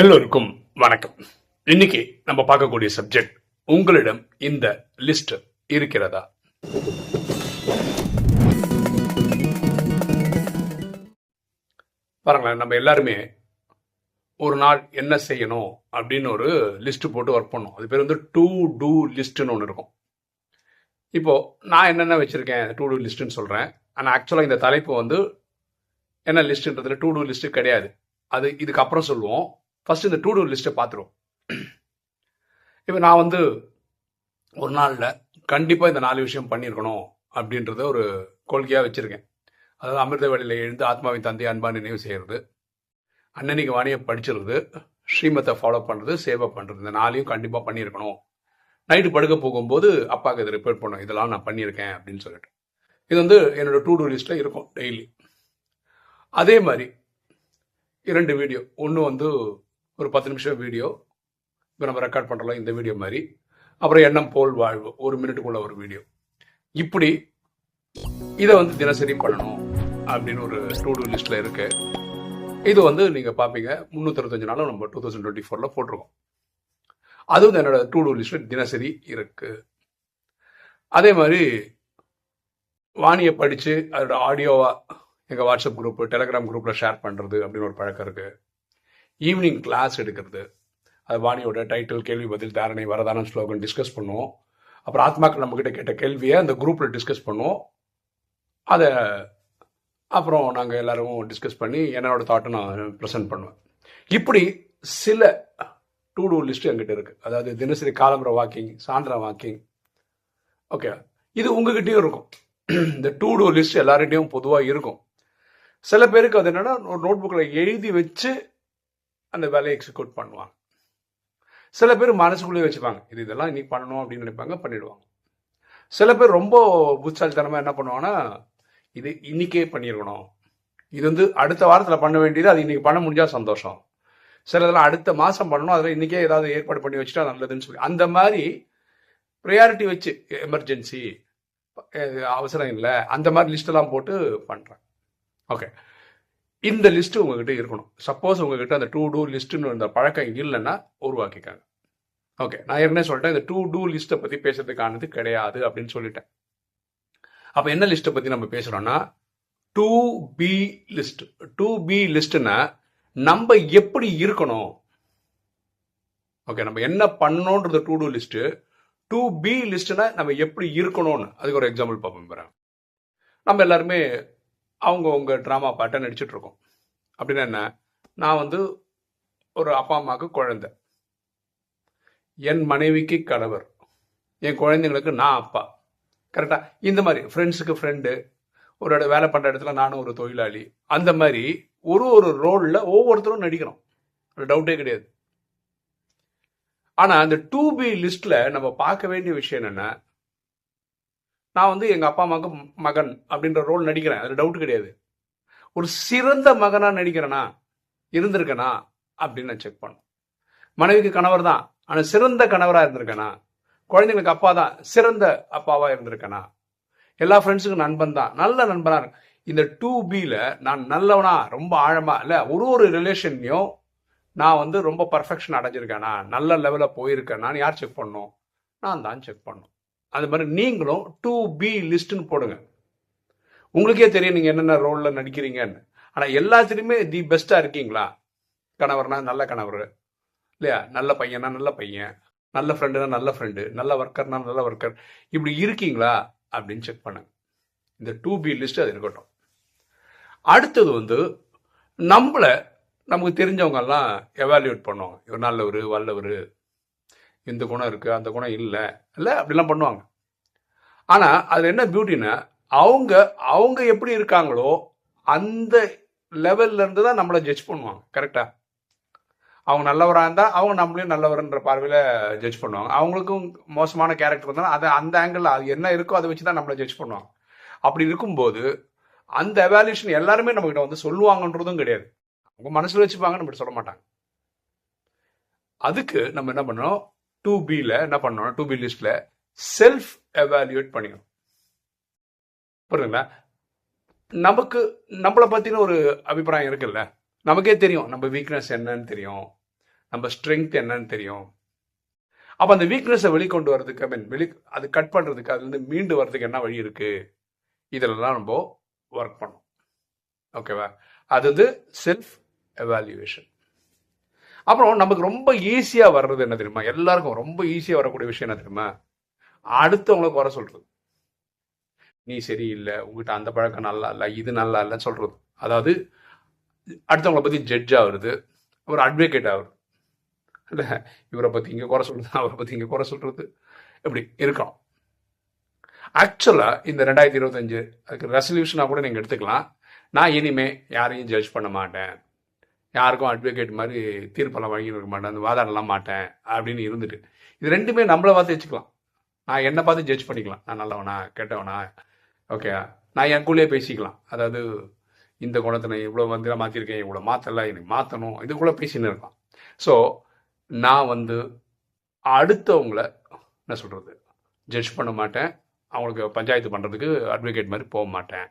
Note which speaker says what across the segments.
Speaker 1: எல்லோருக்கும் வணக்கம். இன்னைக்கு நம்ம பார்க்கக்கூடிய சப்ஜெக்ட் உங்களிடம் இந்த லிஸ்ட் இருக்கிறதா? பாருங்களேன் நம்ம எல்லாருமே ஒரு நாள் என்ன செய்யணும் அப்படின்னு ஒரு லிஸ்ட் போட்டு ஒர்க் பண்ணோம். அது பேர் வந்து டூ டூ லிஸ்ட்னு ஒன்று இருக்கும். இப்போ நான் என்னென்ன வச்சிருக்கேன்? டூ டூ லிஸ்ட்னு சொல்கிறேன் ஆனால் ஆக்சுவலாக இந்த தலைப்பு வந்து என்ன லிஸ்ட்ன்றதுல டூ டூ லிஸ்ட்டு கிடையாது. அது இதுக்கப்புறம் சொல்லுவோம். ஃபஸ்ட்டு இந்த டூ டூ லிஸ்ட்டை பார்த்துருவோம் இப்போ நான் வந்து ஒரு நாளில் கண்டிப்பாக இந்த நாலு விஷயம் பண்ணியிருக்கணும் அப்படின்றத ஒரு கொள்கையாக வச்சுருக்கேன். அதாவது அமிர்த வேலையில் எழுந்து ஆத்மாவின் தந்தை அன்பா நினைவு செய்கிறது அன்னன்னைக்கு வாணியை படிச்சிருது ஸ்ரீமத்தை ஃபாலோ பண்ணுறது சேவை பண்ணுறது இந்த நாளையும் கண்டிப்பாக பண்ணியிருக்கணும் நைட்டு படுக்க போகும்போது அப்பாவுக்கு இதை ரிப்பேர் பண்ணும் இதெல்லாம் நான் பண்ணியிருக்கேன் அப்படின்னு சொல்லிட்டு. இது வந்து என்னோட டூ டூ லிஸ்ட்டில் இருக்கும் டெய்லி அதே மாதிரி இரண்டு வீடியோ ஒன்று வந்து ஒரு பத்து நிமிஷம் வீடியோ இப்போ நம்ம ரெக்கார்ட் பண்ணுறோம் இந்த வீடியோ மாதிரி. அப்புறம் எண்ணம் போல் வாழ்வு ஒரு மினிட்டுக்குள்ள ஒரு வீடியோ இப்படி இதை வந்து தினசரி பண்ணணும் அப்படின்னு ஒரு டூ டூ லிஸ்ட்டில் இருக்கு. இது வந்து நீங்கள் பார்ப்பீங்க முந்நூற்றஞ்சு நாளும் நம்ம டூ தௌசண்ட் டுவெண்ட்டி ஃபோரில் போட்டிருக்கோம். அது வந்து என்னோட டூ டூ லிஸ்ட்டில் தினசரி இருக்கு. அதே மாதிரி வாணியை படித்து அதோட ஆடியோவாக எங்கள் வாட்ஸ்அப் குரூப்பு டெலிகிராம் குரூப்பில் ஷேர் பண்ணுறது அப்படின்னு ஒரு பழக்கம் இருக்குது ஈவினிங் கிளாஸ் எடுக்கிறது. அது வாணியோட டைட்டில் கேள்வி பதில் தாரணை வரதானம் ஸ்லோகன் டிஸ்கஸ் பண்ணுவோம். அப்புறம் ஆத்மாக்கள் நம்மக்கிட்ட கேட்ட கேள்வியை அந்த குரூப்பில் டிஸ்கஸ் பண்ணுவோம். அதை அப்புறம் நாங்கள் எல்லோரும் டிஸ்கஸ் பண்ணி என்னோட தாட்டை நான் ப்ரெசென்ட் பண்ணுவேன். இப்படி சில டூ டூ லிஸ்ட் என்கிட்ட இருக்குது அதாவது தினசரி காலம்புற வாக்கிங் சாயந்தரம் வாக்கிங் ஓகே இது உங்ககிட்டயும் இருக்கும். இந்த டூ டூ லிஸ்ட் எல்லார்கிட்டையும் பொதுவாக இருக்கும். சில பேருக்கு அது என்னென்னா ஒரு நோட் புக்கில் எழுதி வச்சு அந்த வேலையை எக்ஸிக்யூட் பண்ணுவாங்க. சில பேர் மனசுக்குள்ளேயே வச்சுப்பாங்க இது இதெல்லாம் இன்னைக்கு பண்ணணும் அப்படின்னு நினைப்பாங்க பண்ணிடுவாங்க. சில பேர் ரொம்ப புத்தாலித்தனமாக என்ன பண்ணுவாங்கன்னா இது இன்னைக்கே பண்ணியிருக்கணும் இது வந்து அடுத்த வாரத்தில் பண்ண வேண்டியது அது இன்னைக்கு பண்ண முடிஞ்சால் சந்தோஷம். சில இதெல்லாம் அடுத்த மாதம் பண்ணணும் அதில் இன்னைக்கே ஏதாவது ஏற்பாடு பண்ணி வச்சுட்டா நல்லதுன்னு சொல்லி. அந்த மாதிரி ப்ரையாரிட்டி வச்சு எமர்ஜென்சி அவசரம் இல்லை அந்த மாதிரி லிஸ்ட்டெல்லாம் போட்டு பண்ணுறேன் ஓகே இந்த லிஸ்ட்டு உங்ககிட்ட இருக்கணும். சப்போஸ் உங்ககிட்ட அந்த டூ டூ லிஸ்ட்டுன்னு இந்த பழக்கம் இல்லைன்னா உருவாக்கிக்காங்க. ஓகே நான் ஏற்கனவே சொல்லிட்டேன் இந்த டூ டூ லிஸ்ட்டை பற்றி பேசுறதுக்கானது கிடையாது அப்படின்னு சொல்லிட்டேன். அப்போ என்ன லிஸ்ட்டை பற்றி நம்ம பேசுகிறோன்னா to be list to be லிஸ்ட்டுன்னா நம்ம எப்படி இருக்கணும்? ஓகே நம்ம என்ன பண்ணணுன்றது to do list to be லிஸ்ட்னா நம்ம எப்படி இருக்கணும்னு. அதுக்கு ஒரு எக்ஸாம்பிள் பார்ப்போம் நம்ம எல்லாருமே அவங்க ட்ராமா பாட்டை நடிச்சிட்டு இருக்கோம் அப்படின்னா என்ன? நான் வந்து ஒரு அப்பா அம்மாவுக்கு குழந்தை. என் மனைவிக்கு கணவர். என் குழந்தைங்களுக்கு நான் அப்பா. கரெக்டா இந்த மாதிரி ஃப்ரெண்ட்ஸுக்கு ஃப்ரெண்டு ஒரு இட வேலை பண்ணுற இடத்துல நானும் ஒரு தொழிலாளி. அந்த மாதிரி ஒரு ஒரு ரோலில் ஒவ்வொருத்தரும் நடிக்கிறோம். ஒரு டவுட்டே கிடையாது. ஆனால் அந்த டூ பி லிஸ்ட்டில் நம்ம பார்க்க வேண்டிய விஷயம் என்னென்னா நான் வந்து எங்கள் அப்பா அம்மாவுக்கு மகன் அப்படின்ற ரோல் நடிக்கிறேன். அது டவுட் கிடையாது. ஒரு சிறந்த மகனாக நடிக்கிறேனா? இருந்திருக்கேனா? அப்படின்னு நான் செக் பண்ணும் மனைவிக்கு கணவர் தான். ஆனால் சிறந்த கணவராக இருந்திருக்கேனா? குழந்தைங்களுக்கு அப்பா தான். சிறந்த அப்பாவாக இருந்திருக்கேனா? எல்லா ஃப்ரெண்ட்ஸுக்கும் நண்பன் தான். நல்ல நண்பனாக இருக்கு இந்த டூ பியில் நான் நல்லவனா ரொம்ப ஆழமாக இல்லை ஒரு ஒரு ரிலேஷன்லையும் நான் வந்து ரொம்ப பர்ஃபெக்ஷன் அடைஞ்சிருக்கேனா? நல்ல லெவலில் போயிருக்கேனான்னு யார் செக் பண்ணும்? நான் தான் செக் பண்ணும். அது மாதிரி நீங்களும் டூ பி லிஸ்ட்னு போடுங்க. உங்களுக்கே தெரியும் நீங்கள் என்னென்ன ரோலில் நடிக்கிறீங்கன்னு. ஆனால் எல்லாத்துலேயுமே தி பெஸ்ட்டாக இருக்கீங்களா? கணவர்னா நல்ல கணவர். இல்லையா? நல்ல பையனா நல்ல பையன். நல்ல ஃப்ரெண்டுனா நல்ல ஃப்ரெண்டு நல்ல ஒர்க்கர்னா நல்ல ஒர்க்கர் இப்படி இருக்கீங்களா? அப்படின்னு செக் பண்ணுங்க. இந்த டூ பி லிஸ்ட் அது இருக்கட்டும். அடுத்தது வந்து நம்மளை நமக்கு தெரிஞ்சவங்கெல்லாம் எவாலுவேட் பண்ணுவாங்க இவர் நல்லவர் வல்லவர் இந்த குணம் இருக்கு அந்த குணம் இல்லை. இல்லை அப்படிலாம் பண்ணுவாங்க. ஆனால் அதில் என்ன பியூட்டின்னா அவங்க அவங்க எப்படி இருக்காங்களோ அந்த லெவல்ல இருந்து தான் நம்மளை ஜட்ஜ் பண்ணுவாங்க கரெக்டாக அவங்க நல்லவராக இருந்தால் அவங்க நம்மளையும் நல்லவர்ன்ற பார்வையில் ஜட்ஜ் பண்ணுவாங்க. அவங்களுக்கும் மோசமான கேரக்டர் இருந்தாலும் அதை அந்த ஆங்கிள் அது என்ன இருக்கோ அதை வச்சு தான் நம்மளை ஜட்ஜ் பண்ணுவாங்க. அப்படி இருக்கும்போது அந்த எவாலுவேஷன் எல்லாருமே நம்மகிட்ட வந்து சொல்லுவாங்கன்றதும் கிடையாது. அவங்க மனசில் வச்சுப்பாங்க நம்மகிட்ட சொல்ல மாட்டாங்க. அதுக்கு நம்ம என்ன பண்ணோம் டூ பியில் என்ன பண்ணணும் டூ பி லிஸ்ட்டில் செல்ஃப் எவாலுவேட் பண்ணிக்கணும். புரியுதுங்களா? நமக்கு நம்மளை பற்றின ஒரு அபிப்பிராயம் இருக்குல்ல? நமக்கே தெரியும் நம்ம வீக்னஸ் என்னன்னு தெரியும். நம்ம ஸ்ட்ரென்த் என்னன்னு தெரியும். அப்போ அந்த வீக்னஸை வெளிக்கொண்டு வர்றதுக்கு ஐ மீன் வெளி அது கட் பண்ணுறதுக்கு அதுலேருந்து மீண்டு வர்றதுக்கு என்ன வழி இருக்குது இதிலெல்லாம் நம்ம ஒர்க் பண்ணோம் ஓகேவா அது வந்து செல்ஃப் எவாலுவேஷன் அப்புறம் நமக்கு ரொம்ப ஈஸியாக வர்றது என்ன தெரியுமா? எல்லாருக்கும் ரொம்ப ஈஸியாக வரக்கூடிய விஷயம் என்ன தெரியுமா? அடுத்தவங்களை குறை சொல்றது. நீ சரியில்லை உங்ககிட்ட அந்த பழக்கம் நல்லா இல்லை இது நல்லா இல்லைன்னு சொல்றது. அதாவது அடுத்தவங்கள பற்றி ஜட்ஜ் ஆகுறது ஒரு அட்வொகேட் ஆகுறது. இல்லை இவரை பற்றி இங்கே குறை சொல்றது அவரை பற்றி இங்கே குறை சொல்றது. இப்படி இருக்கலாம். ஆக்சுவலாக இந்த ரெண்டாயிரத்தி இருபத்தஞ்சு அதுக்கு ரெசல்யூஷனாக கூட நீங்கள் எடுத்துக்கலாம். நான் இனிமே யாரையும் ஜட்ஜ் பண்ண மாட்டேன். யாருக்கும் அட்வொகேட் மாதிரி தீர்ப்பெல்லாம் வழங்கி இருக்க மாட்டேன் அந்த வாதாடலாம் மாட்டேன் அப்படின்னு இருந்துட்டு. இது ரெண்டுமே நம்மளை பார்த்து வச்சுக்கலாம் நான் என்னை பார்த்து ஜட்ஜ் பண்ணிக்கலாம். நான் நல்லவனா கெட்டவனா ஓகே நான் எனக்குள்ளேயே பேசிக்கலாம். அதாவது இந்த குணத்தை நான் இவ்வளோ வந்து மாற்றிருக்கேன் இவ்வளோ மாற்றலை எனக்கு மாற்றணும் இதுக்குள்ளே பேசின்னு இருக்கலாம். ஸோ நான் வந்து அடுத்தவங்கள என்ன சொல்கிறது ஜட்ஜ் பண்ண மாட்டேன். அவங்களுக்கு பஞ்சாயத்து பண்ணுறதுக்கு அட்வொகேட் மாதிரி போக மாட்டேன்.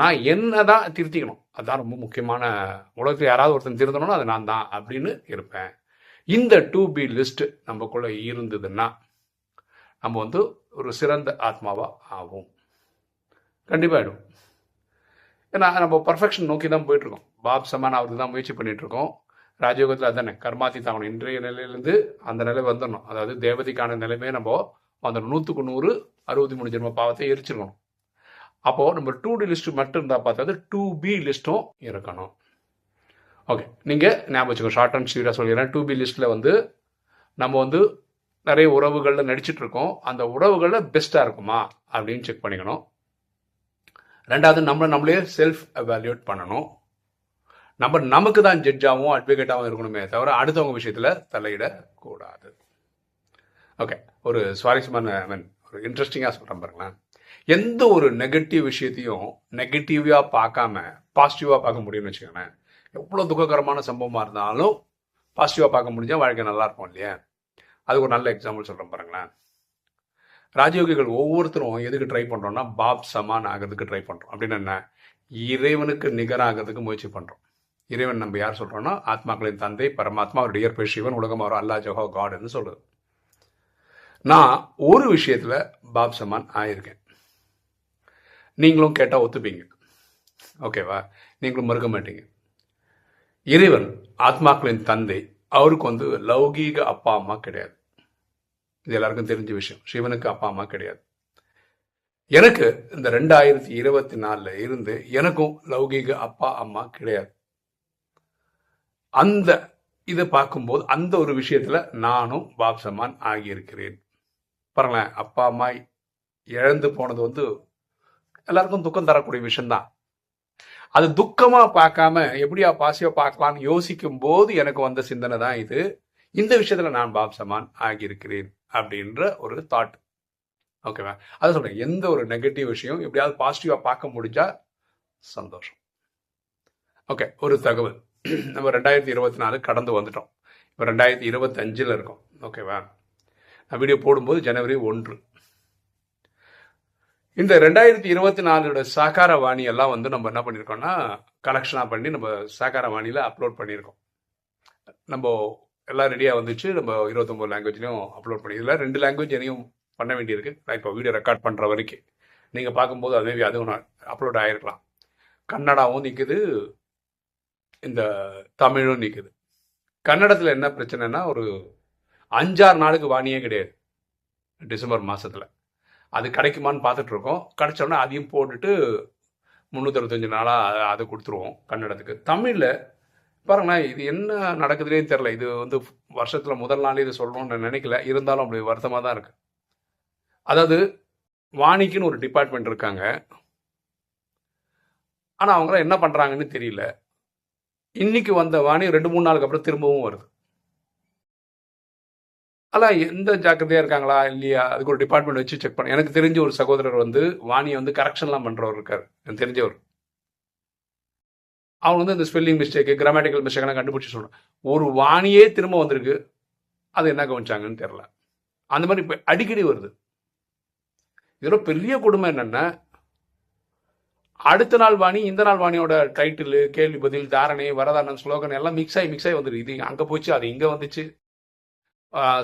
Speaker 1: நான் என்ன தான் திருத்திக்கணும். அதுதான் ரொம்ப முக்கியமான உலகத்தில் யாராவது ஒருத்தன் திருத்தணும்னா அது நான் தான் அப்படின்னு இருப்பேன். இந்த டூ பி லிஸ்ட் நம்மக்குள்ளே இருந்ததுன்னா நம்ம வந்து ஒரு சிறந்த ஆத்மாவாக ஆகும் கண்டிப்பாக ஆகிடும் ஏன்னா நம்ம பர்ஃபெக்ஷன் நோக்கி தான் போயிட்டுருக்கோம். பாப் சமான் அவருக்கு தான் முயற்சி பண்ணிகிட்ருக்கோம் ராஜயோகத்தில் அதானே கர்மாத்தி தாங்கணும் இன்றைய நிலையிலேருந்து அந்த நிலை வந்துடணும். அதாவது தேவதைக்கான நிலைமையே நம்ம அந்த நூற்றுக்கு நூறு அறுபத்தி மூணு ஜென்ம பாவத்தை எரிச்சிருக்கணும். அப்போது நம்ம டூ டி லிஸ்ட் மட்டும் இருந்தால் பார்த்தா டூ பி லிஸ்ட்டும் இருக்கணும். ஓகே நீங்கள் ஞாபகம் வச்சுக்கோ ஷார்ட் அண்ட் ஸ்வீட்டாக சொல்லிடுறேன். டூ பி லிஸ்ட்டில் வந்து நம்ம வந்து நிறைய உறவுகளில் நடிச்சிட்ருக்கோம் அந்த உறவுகளில் பெஸ்ட்டாக இருக்குமா அப்படின்னு செக் பண்ணிக்கணும். ரெண்டாவது நம்மளை நம்மளே செல்ஃப் எவாலுவேட் பண்ணணும். நம்ம நமக்கு தான் ஜட்ஜாகவும் அட்வொகேட்டாகவும் இருக்கணுமே தவிர அடுத்தவங்க விஷயத்தில் தலையிடக்கூடாது. ஓகே ஒரு சுவாரஸ்யமான ஐ மீன் ஒரு இன்ட்ரெஸ்டிங்காக சொல்கிறேன் பாருங்களேன். எந்த ஒரு நெகட்டிவ் விஷயத்தையும் நெகட்டிவாக பார்க்காம பாசிட்டிவாக பார்க்க முடியும்னு வச்சுக்கோங்களேன். எவ்வளோ துக்ககரமான சம்பவமாக இருந்தாலும் பாசிட்டிவாக பார்க்க முடிஞ்சால் வாழ்க்கை நல்லா இருக்கும் இல்லையா? அதுக்கு ஒரு நல்ல எக்ஸாம்பிள் சொல்கிறேன் பாருங்களேன். ராஜயோகிகள் ஒவ்வொருத்தரும் எதுக்கு ட்ரை பண்ணுறோம்னா பாப் சமான் ஆகிறதுக்கு ட்ரை பண்ணுறோம் அப்படின்னு என்ன? இறைவனுக்கு நிகராகிறதுக்கு முயற்சி பண்ணுறோம் இறைவன் நம்ம யார் சொல்கிறோன்னா ஆத்மாக்களின் தந்தை பரமாத்மா ஒரு டியர் பேர் சிவன் உலகம் அவர் அல்லா ஜோஹோ காடுன்னு சொல்கிறது நான் ஒரு விஷயத்தில் பாப் சமான் ஆயிருக்கேன். நீங்களும் கேட்டால் ஒத்துப்பீங்க. ஓகேவா? நீங்களும் மறுக்க மாட்டீங்க. இறைவன் ஆத்மாக்களின் தந்தை அவருக்கு வந்து லௌகீக அப்பா அம்மா கிடையாது. இது எல்லாருக்கும் தெரிஞ்ச விஷயம். சிவனுக்கு அப்பா அம்மா கிடையாது. எனக்கு இந்த ரெண்டாயிரத்தி இருபத்தி நாலில் இருந்து எனக்கும் லௌகீக அப்பா அம்மா கிடையாது. அந்த இதை பார்க்கும்போது அந்த ஒரு விஷயத்தில் நானும் பாப்சமான் ஆகியிருக்கிறேன். பாருங்களேன் அப்பா அம்மா இழந்து போனது வந்து எல்லாருக்கும் துக்கம் தரக்கூடிய விஷயம்தான். அது துக்கமா பார்க்காம எப்படியா பாசிவா பார்க்கலாம்னு யோசிக்கும் போது எனக்கு வந்த சிந்தனை தான் இது. இந்த விஷயத்துல நான் பாப் சமான் ஆகியிருக்கிறேன் அப்படின்ற ஒரு தாட் ஓகேவா அதை சொல்றேன் எந்த ஒரு நெகட்டிவ் விஷயம் எப்படியாவது பாசிட்டிவா பார்க்க முடிஞ்சா சந்தோஷம். ஓகே ஒரு தகவல். நம்ம ரெண்டாயிரத்தி இருபத்தி நாலு கடந்து வந்துட்டோம். இப்போ ரெண்டாயிரத்தி இருபத்தஞ்சில் இருக்கோம். ஓகேவா நான் வீடியோ போடும்போது ஜனவரி ஒன்று. இந்த ரெண்டாயிரத்தி இருபத்தி நாலோட சாகார வாணி எல்லாம் வந்து நம்ம என்ன பண்ணியிருக்கோம்னா கலெக்ஷனாக பண்ணி நம்ம சாகார வாணியில் அப்லோட் பண்ணியிருக்கோம் நம்ம எல்லாம் ரெடியாக வந்துச்சு. நம்ம இருபத்தொம்போது லாங்குவேஜ்லையும் அப்லோட் பண்ணி இதில் ரெண்டு லாங்குவேஜ் எதையும் பண்ண வேண்டியிருக்கு. நான் இப்போ வீடியோ ரெக்கார்ட் பண்ணுற வரைக்கும். நீங்கள் பார்க்கும்போது அதே அதுவும் அப்லோட் ஆகிருக்கலாம் கன்னடாவும் நிற்குது இந்த தமிழும் நிற்குது கன்னடத்தில் என்ன பிரச்சனைனா ஒரு அஞ்சாறு நாளுக்கு வாணியே கிடையாது. டிசம்பர் மாதத்தில் அது கிடைக்குமான்னு பார்த்துட்ருக்கோம். கிடைச்சோடனே அதையும் போட்டுட்டு முந்நூற்றஞ்சு நாளாக அதை கொடுத்துருவோம் கன்னடத்துக்கு. தமிழில் பாருங்களேன் இது என்ன நடக்குதுன்னே தெரில இது வந்து வருஷத்தில் முதல் நாள் இது சொல்லணும்னு நினைக்கல. இருந்தாலும் அப்படி வருத்தமாக தான் இருக்குது அதாவது வாணிக்குன்னு ஒரு டிபார்ட்மெண்ட் இருக்காங்க. ஆனால் அவங்களாம் என்ன பண்ணுறாங்கன்னு தெரியல. இன்னைக்கு வந்த வாணி ரெண்டு மூணு நாளுக்கு அப்புறம் திரும்பவும் வருது. ஆனால் எந்த ஜாக்கிரதையாக இருக்காங்களா இல்லையா அதுக்கு ஒரு டிபார்ட்மெண்ட் வச்சு செக் பண்ண. எனக்கு தெரிஞ்ச ஒரு சகோதரர் வந்து வாணியை வந்து கரெக்ஷன்லாம் பண்ணுறவர் இருக்கார். எனக்கு தெரிஞ்சவர். அவங்க வந்து இந்த ஸ்பெல்லிங் மிஸ்டேக்கு கிராமட்டிக்கல் மிஸ்டேக்கெல்லாம் கண்டுபிடிச்சி சொல்கிறேன் ஒரு வாணியே திரும்ப வந்திருக்கு அது என்ன கவனிச்சாங்கன்னு தெரில அந்த மாதிரி இப்போ அடிக்கடி வருது. இதோட பெரிய கொடுமை என்னென்னா அடுத்த நாள் வாணி இந்த நாள் வாணியோட டைட்டில் கேள்வி பதில் தாரணை வரதானம் ஸ்லோகன் எல்லாம் மிக்ஸ் ஆகி மிக்ஸ் ஆகி வந்துருக்கு இது அங்கே போச்சு அது இங்கே வந்துச்சு.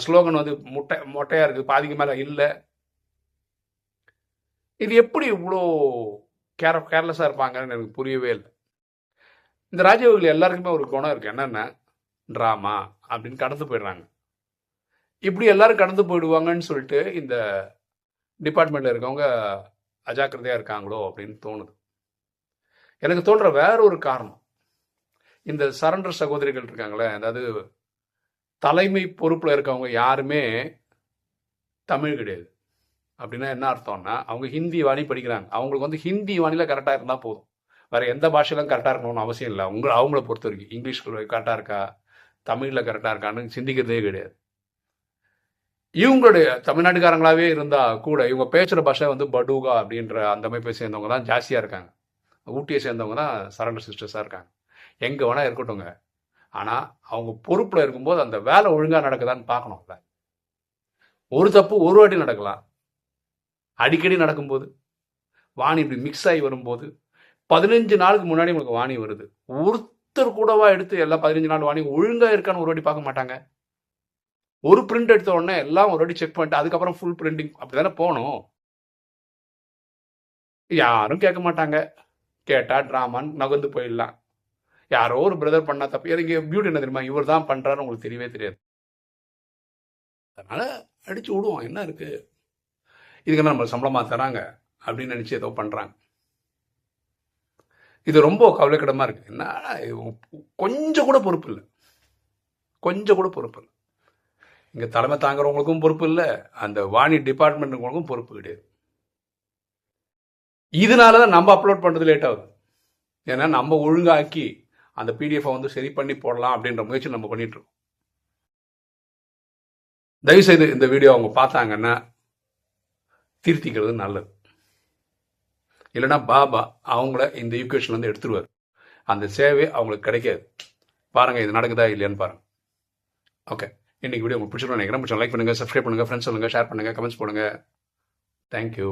Speaker 1: ஸ்லோகன் வந்து முட்டை மொட்டையாக இருக்குது பாதிக்கு மேலே இல்லை. இது எப்படி இவ்வளோ கேர கேர்லெஸ்ஸாக இருப்பாங்கன்னு எனக்கு புரியவே இல்லை. இந்த ராஜயோகிகள் எல்லாருக்குமே ஒரு குணம் இருக்குது என்னென்ன ட்ராமா அப்படின்னு கடந்து போயிடுறாங்க. இப்படி எல்லாரும் கடந்து போயிடுவாங்கன்னு சொல்லிட்டு இந்த டிபார்ட்மெண்ட்டில் இருக்கவங்க அஜாக்கிரதையாக இருக்காங்களோ அப்படின்னு தோணுது. எனக்கு தோன்ற வேற ஒரு காரணம். இந்த சரண்டர் சகோதரிகள் இருக்காங்களே அதாவது தலைமை பொறுப்பில் இருக்கவங்க யாருமே தமிழ் கிடையாது. அப்படின்னா என்ன அர்த்தம்னா அவங்க ஹிந்தி வாணி படிக்கிறாங்க. அவங்களுக்கு வந்து ஹிந்தி வாணியில் கரெக்டாக இருந்தால் போதும். வேறு எந்த பாஷையிலும் கரெக்டாக இருக்கணும்னு அவசியம் இல்லை. அவங்க அவங்கள பொறுத்த வரைக்கும். இங்கிலீஷ் கரெக்டாக இருக்கா? தமிழில் கரெக்டாக இருக்கான்னு சிந்திக்கிறதே கிடையாது. இவங்களுடைய தமிழ்நாட்டுக்காரங்களாவே இருந்தால் கூட இவங்க பேசுகிற பாஷை வந்து படுகா அப்படின்ற அந்த அமைப்பை சேர்ந்தவங்க தான் ஜாஸ்தியாக இருக்காங்க. ஊட்டியை சேர்ந்தவங்க தான் சரண்டர் சிஸ்டர்ஸாக இருக்காங்க. எங்கே வேணால் இருக்கட்டும்ங்க. ஆனால் அவங்க பொறுப்பில் இருக்கும்போது அந்த வேலை ஒழுங்காக நடக்குதான்னு பார்க்கணும்ல. ஒரு தப்பு ஒரு வாட்டி நடக்கலாம். அடிக்கடி நடக்கும்போது வாணி இப்படி மிக்ஸ் ஆகி வரும்போது பதினஞ்சு நாளுக்கு முன்னாடி உங்களுக்கு வாணி வருது. ஒருத்தர் கூடவா எடுத்து எல்லா பதினஞ்சு நாள் வாணி ஒழுங்காக இருக்கான்னு ஒரு வாட்டி பார்க்க மாட்டாங்க. ஒரு பிரிண்ட் எடுத்த உடனே எல்லாம் ஒரு வாட்டி செக் பண்ணிட்டு அதுக்கப்புறம் ஃபுல் பிரிண்டிங் அப்படி தானே போகணும்? யாரும் கேட்க மாட்டாங்க. கேட்டால் ட்ராமான்னு நகர்ந்து போயிடலாம். யாரோ ஒரு பிரதர் பண்ணா தப்பு. எனக்கு பியூட்டி என்ன தெரியுமா? இவர் தான் பண்ணுறாரு உங்களுக்கு தெரியவே தெரியாது. அதனால் அடித்து விடுவோம். என்ன இருக்குது இதுக்கு நம்ம சம்பளமாக தராங்க அப்படின்னு நினச்சி ஏதோ பண்ணுறாங்க இது ரொம்ப கவலைக்கிடமாக இருக்குது என்ன? கொஞ்சம் கூட பொறுப்பு இல்லை. கொஞ்சம் கூட பொறுப்பு இல்லை. இங்கே தலைமை தாங்குறவங்களுக்கும் பொறுப்பு இல்லை. அந்த வாணி டிபார்ட்மெண்ட்டுங்களுக்கும் பொறுப்பு கிடையாது. இதனால தான் நம்ம அப்லோட் பண்ணுறது லேட் ஆகுது. ஏன்னா நம்ம ஒழுங்காக்கி அந்த பிடிஎஃப்பை வந்து சரி பண்ணி போடலாம் அப்படின்ற முயற்சி நம்ம பண்ணிட்டு இருக்கோம் தயவுசெய்து இந்த வீடியோ அவங்க பார்த்தாங்கன்னா திருத்திக்கிறது நல்லது. இல்லைன்னா பாபா அவங்கள இந்த ஈக்குவேஷன் வந்து எடுத்துருவார். அந்த சேவை அவங்களுக்கு கிடைக்காது. பாருங்கள் இது நடக்குதா இல்லையான்னு பாருங்கள் ஓகே இன்னைக்கு வீடியோ உங்களுக்கு பிடிச்சிருக்கோம் நினைக்கிறேன். லைக் பண்ணுங்கள் சப்ஸ்கிரைப் பண்ணுங்க ஃப்ரெண்ட்ஸ் சொல்லுங்கள் ஷேர் பண்ணுங்கள் கமெண்ட்ஸ் பண்ணுங்கள் தேங்க்யூ